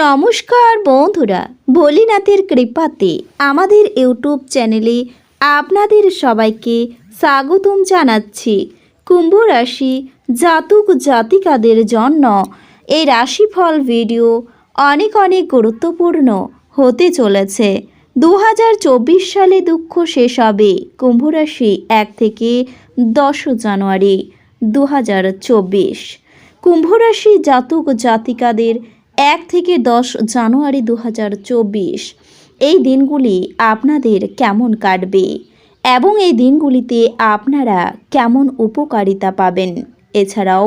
নমস্কার বন্ধুরা, ভোলিনাথের কৃপাতে আমাদের ইউটিউব চ্যানেলে আপনাদের সবাইকে স্বাগতম জানাচ্ছি। কুম্ভ রাশি জাতক জাতিকাদের জন্য এই রাশিফল ভিডিও অনেক অনেক গুরুত্বপূর্ণ হতে চলেছে। দু হাজার চব্বিশ সালে দুঃখ শেষ হবে কুম্ভ রাশি এক থেকে দশ জানুয়ারি দু হাজার চব্বিশ। কুম্ভ রাশি জাতক জাতিকাদের এক থেকে দশ জানুয়ারি দু হাজার চব্বিশ। এই দিনগুলি আপনাদের কেমন কাটবে? এবং এই দিনগুলিতে আপনারা কেমন উপকারিতা পাবেন? এছাড়াও,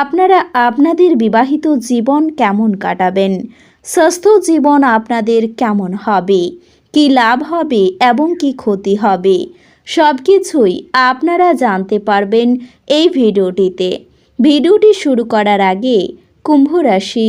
আপনারা আপনাদের বিবাহিত জীবন কেমন কাটাবেন? স্বাস্থ্য জীবন আপনাদের কেমন হবে? কি লাভ হবে এবং কি ক্ষতি হবে? সব কিছুই আপনারা জানতে পারবেন এই ভিডিওটিতে। ভিডিওটি শুরু করার আগে কুম্ভ রাশি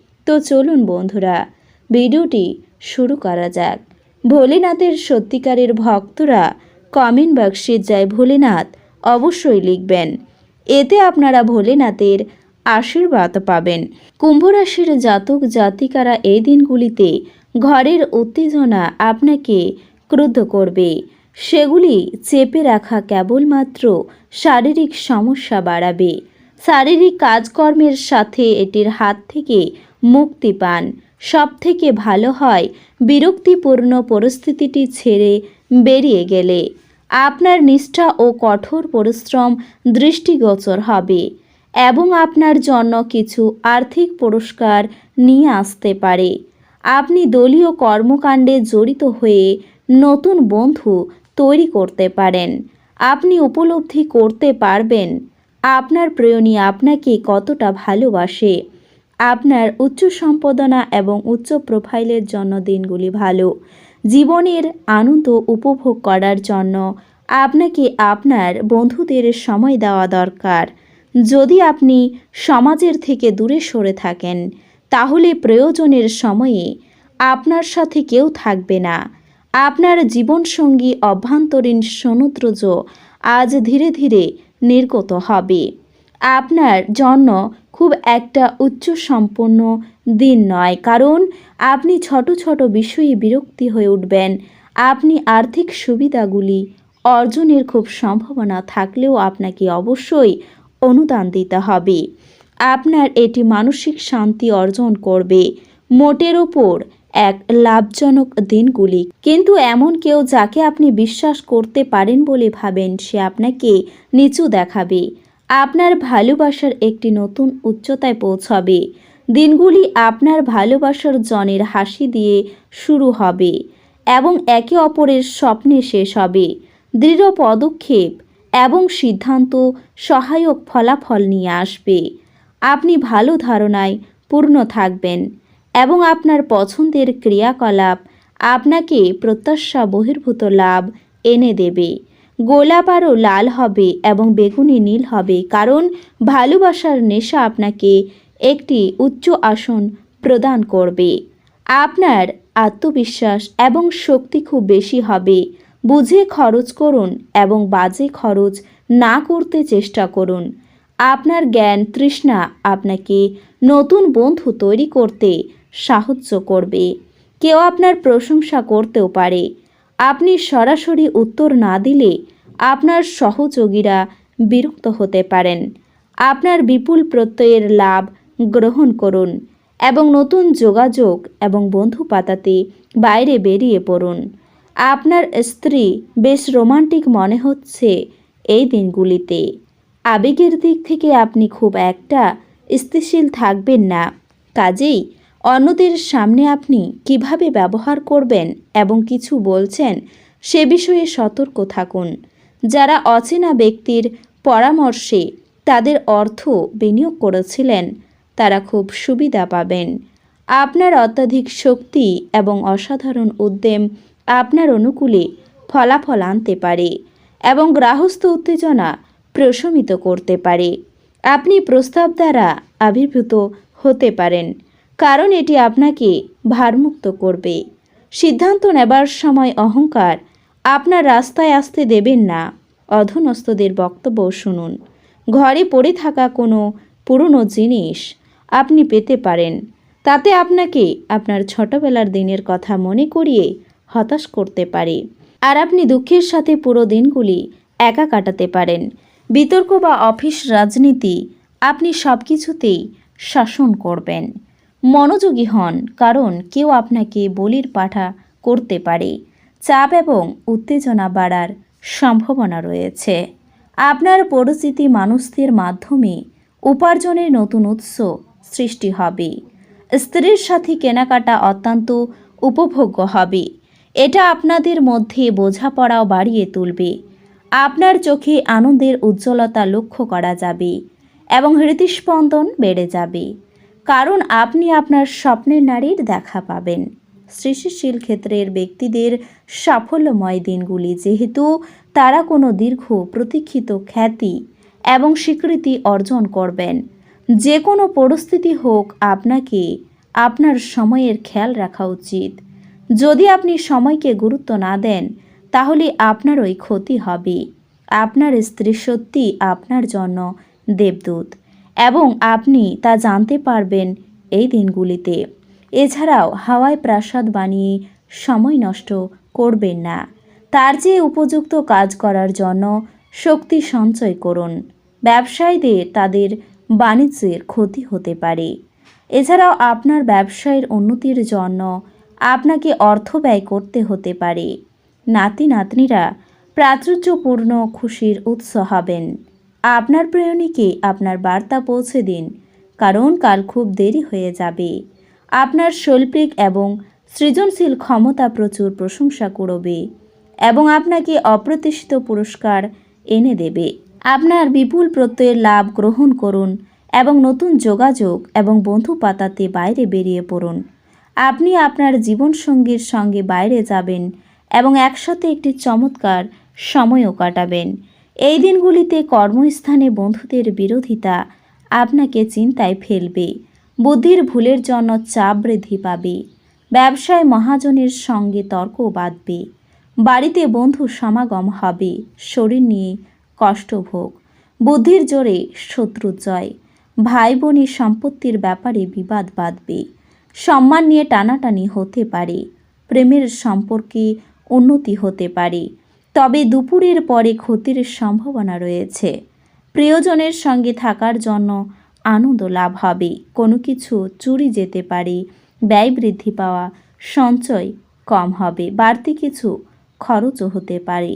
তো চলুন বন্ধুরা, ভিডিওটি শুরু করা যাক। ভোলেনাথের সত্যিকারের ভক্তরা কমেন্ট বক্সে জয় ভোলেনাথ অবশ্যই লিখবেন। এতে আপনারা ভোলেনাথের আশীর্বাদ পাবেন। কুম্ভরাশির জাতক জাতিকারা এই দিনগুলিতে ঘরের উত্তেজনা আপনাকে ক্রুদ্ধ করবে। সেগুলি চেপে রাখা কেবলমাত্র শারীরিক সমস্যা বাড়াবে। শারীরিক কাজকর্মের সাথে এটির হাত থেকে মুক্তি পান। সব থেকে ভালো হয়, বিরক্তিপূর্ণ পরিস্থিতিটি ছেড়ে বেরিয়ে গেলে। আপনার নিষ্ঠা ও কঠোর পরিশ্রম দৃষ্টিগোচর হবে এবং আপনার জন্য কিছু আর্থিক পুরস্কার নিয়ে আসতে পারে। আপনি দলীয় কর্মকাণ্ডে জড়িত হয়ে নতুন বন্ধু তৈরি করতে পারেন। আপনি উপলব্ধি করতে পারবেন। আপনার প্রেয়নী আপনাকে কতটা ভালোবাসে। আপনার উচ্চ সম্পাদনা এবং উচ্চ প্রোফাইলের জন্য দিনগুলি ভালো। জীবনের আনন্দ উপভোগ করার জন্য আপনাকে আপনার বন্ধুদের সময় দেওয়া দরকার। যদি আপনি সমাজের থেকে দূরে সরে থাকেন, তাহলে প্রয়োজনের সময়ে আপনার সাথে কেউ থাকবে না। আপনার জীবনসঙ্গী অভ্যন্তরীণ সমুদ্রজ আজ ধীরে ধীরে নির্গত হবে। আপনার জন্য খুব একটা উচ্চ সম্পন্ন দিন নয়, কারণ আপনি ছোট ছোট বিষয়ে বিরক্তি হয়ে উঠবেন। আপনি আর্থিক সুবিধাগুলি অর্জনের খুব সম্ভাবনা থাকলেও আপনাকে অবশ্যই অনুদান দিতে হবে। আপনার এটি মানসিক শান্তি অর্জন করবে। মোটের ওপর এক লাভজনক দিনগুলি। কিন্তু এমন কেউ যাকে আপনি বিশ্বাস করতে পারেন বলে ভাবেন, সে আপনাকে নিচু দেখাবে। আপনার ভালোবাসার একটি নতুন উচ্চতায় পৌঁছাবে। দিনগুলি আপনার ভালোবাসার জনের হাসি দিয়ে শুরু হবে এবং একে অপরের স্বপ্নে শেষ হবে। দৃঢ় পদক্ষেপ এবং সিদ্ধান্ত সহায়ক ফলাফল নিয়ে আসবে। আপনি ভালো ধারণায় পূর্ণ থাকবেন এবং আপনার পছন্দের ক্রিয়াকলাপ আপনাকে প্রত্যাশা বহির্ভূত লাভ এনে দেবে। গোলাপ আরও লাল হবে এবং বেগুনি নীল হবে, কারণ ভালোবাসার নেশা আপনাকে একটি উচ্চ আসন প্রদান করবে। আপনার আত্মবিশ্বাস এবং শক্তি খুব বেশি হবে। বুঝে খরচ করুন এবং বাজে খরচ না করতে চেষ্টা করুন। আপনার জ্ঞান তৃষ্ণা আপনাকে নতুন বন্ধু তৈরি করতে সাহায্য করবে। কেউ আপনার প্রশংসা করতেও পারে। আপনি সরাসরি উত্তর না দিলে আপনার সহযোগীরা বিরক্ত হতে পারেন। আপনার বিপুল প্রত্যয়ের লাভ গ্রহণ করুন এবং নতুন যোগাযোগ এবং বন্ধু পাতাতে বাইরে বেরিয়ে পড়ুন। আপনার স্ত্রী বেশ রোমান্টিক মনে হচ্ছে এই দিনগুলিতে। আবেগের দিক থেকে আপনি খুব একটা স্থিতিশীল থাকবেন না। কাজেই অন্যদের সামনে আপনি কীভাবে ব্যবহার করবেন এবং কিছু বলছেন, সে বিষয়ে সতর্ক থাকুন। যারা অচেনা ব্যক্তির পরামর্শে তাদের অর্থ বিনিয়োগ করেছিলেন, তারা খুব সুবিধা পাবেন। আপনার অত্যাধিক শক্তি এবং অসাধারণ উদ্যম আপনার অনুকূলে ফলাফল আনতে পারে এবং গ্রাহস্থ উত্তেজনা প্রশমিত করতে পারে। আপনি প্রস্তাব দ্বারা আবির্ভূত হতে পারেন। কারণ এটি আপনাকে ভারমুক্ত করবে। সিদ্ধান্ত নেবার সময় অহংকার আপনার রাস্তায় আসতে দেবেন না। অধনস্থদের বক্তব্য শুনুন। ঘরে পড়ে থাকা কোনো পুরনো জিনিস আপনি পেতে পারেন। তাতে আপনাকে আপনার ছোটবেলার দিনের কথা মনে করিয়ে হতাশ করতে পারে। আর আপনি দুঃখের সাথে পুরো দিনগুলি একা কাটাতে পারেন। বিতর্ক বা অফিস রাজনীতি আপনি সব কিছুতেই শাসন করবেন। মনোযোগী হন, কারণ কেউ আপনাকে বলির পাঠা করতে পারে। চাপ এবং উত্তেজনা বাড়ার সম্ভাবনা রয়েছে। আপনার পরিচিতি মানুষদের মাধ্যমে উপার্জনের নতুন উৎস সৃষ্টি হবে। স্ত্রীর সাথে কেনাকাটা অত্যন্ত উপভোগ্য হবে। এটা আপনাদের মধ্যে বোঝাপড়াও বাড়িয়ে তুলবে। আপনার চোখে আনন্দের উজ্জ্বলতা লক্ষ্য করা যাবে এবং হৃদস্পন্দন বেড়ে যাবে। কারণ আপনি আপনার স্বপ্নের নারীর দেখা পাবেন। সৃষ্টিশীল ক্ষেত্রের ব্যক্তিদের সাফল্যময় দিনগুলি যেহেতু তারা কোনো দীর্ঘ, প্রতীক্ষিত খ্যাতি এবং স্বীকৃতি অর্জন করবেন। যে কোনো পরিস্থিতি হোক, আপনাকে আপনার সময়ের খেয়াল রাখা উচিত। যদি আপনি সময়কে গুরুত্ব না দেন, তাহলে আপনারই ক্ষতি হবে। আপনার স্ত্রী সত্যি আপনার জন্য দেবদূত। এবং আপনি তা জানতে পারবেন এই দিনগুলিতে। এছাড়াও হাওয়ায় প্রাসাদ বানিয়ে সময় নষ্ট করবেন না। তার চেয়ে উপযুক্ত কাজ করার জন্য শক্তি সঞ্চয় করুন। ব্যবসায়ীদের তাদের বাণিজ্যের ক্ষতি হতে পারে। এছাড়াও আপনার ব্যবসায়ের উন্নতির জন্য আপনাকে অর্থ ব্যয় করতে হতে পারে। নাতি নাতনিরা প্রাচুর্যপূর্ণ খুশির উৎস হবেন। আপনার প্রেয়ণীকে আপনার বার্তা পৌঁছে দিন? কারণ কাল খুব দেরি হয়ে যাবে। আপনার শৈল্পিক এবং সৃজনশীল ক্ষমতা প্রচুর প্রশংসা করবে এবং আপনাকে অপ্রত্যাশিত পুরস্কার এনে দেবে। আপনার বিপুল প্রত্যয়ের লাভ গ্রহণ করুন এবং নতুন যোগাযোগ এবং বন্ধু পাতাতে বাইরে বেরিয়ে পড়ুন। আপনি আপনার জীবনসঙ্গীর সঙ্গে বাইরে যাবেন এবং একসাথে একটি চমৎকার সময়ও কাটাবেন। এই দিনগুলিতে কর্মস্থানে বন্ধুদের বিরোধিতা আপনাকে চিন্তায় ফেলবে। বুদ্ধির ভুলের জন্য চাপ বৃদ্ধি পাবে। ব্যবসায় মহাজনের সঙ্গে তর্ক বাঁধবে। বাড়িতে বন্ধু সমাগম হবে। শরীর নিয়ে কষ্টভোগ। বুদ্ধির জোরে শত্রু জয় ভাই বোনের সম্পত্তির ব্যাপারে বিবাদ বাঁধবে। সম্মান নিয়ে টানাটানি হতে পারে। প্রেমের সম্পর্কে উন্নতি হতে পারে। তবে দুপুরের পরে ক্ষতির সম্ভাবনা রয়েছে। প্রিয়জনের সঙ্গে থাকার জন্য আনন্দ লাভ হবে। কোনো কিছু চুরি যেতে পারে, ব্যয় বৃদ্ধি পাওয়া, সঞ্চয় কম হবে, বাড়তি কিছু খরচও হতে পারে।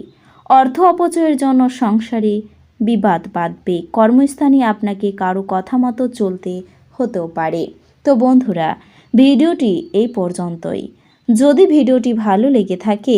অর্থ অপচয়ের জন্য সংসারে বিবাদ বাঁধবে। কর্মস্থানে আপনাকে কারও কথা মতো চলতে হতেও পারে। তো বন্ধুরা, ভিডিওটি এই পর্যন্তই। যদি ভিডিওটি ভালো লেগে থাকে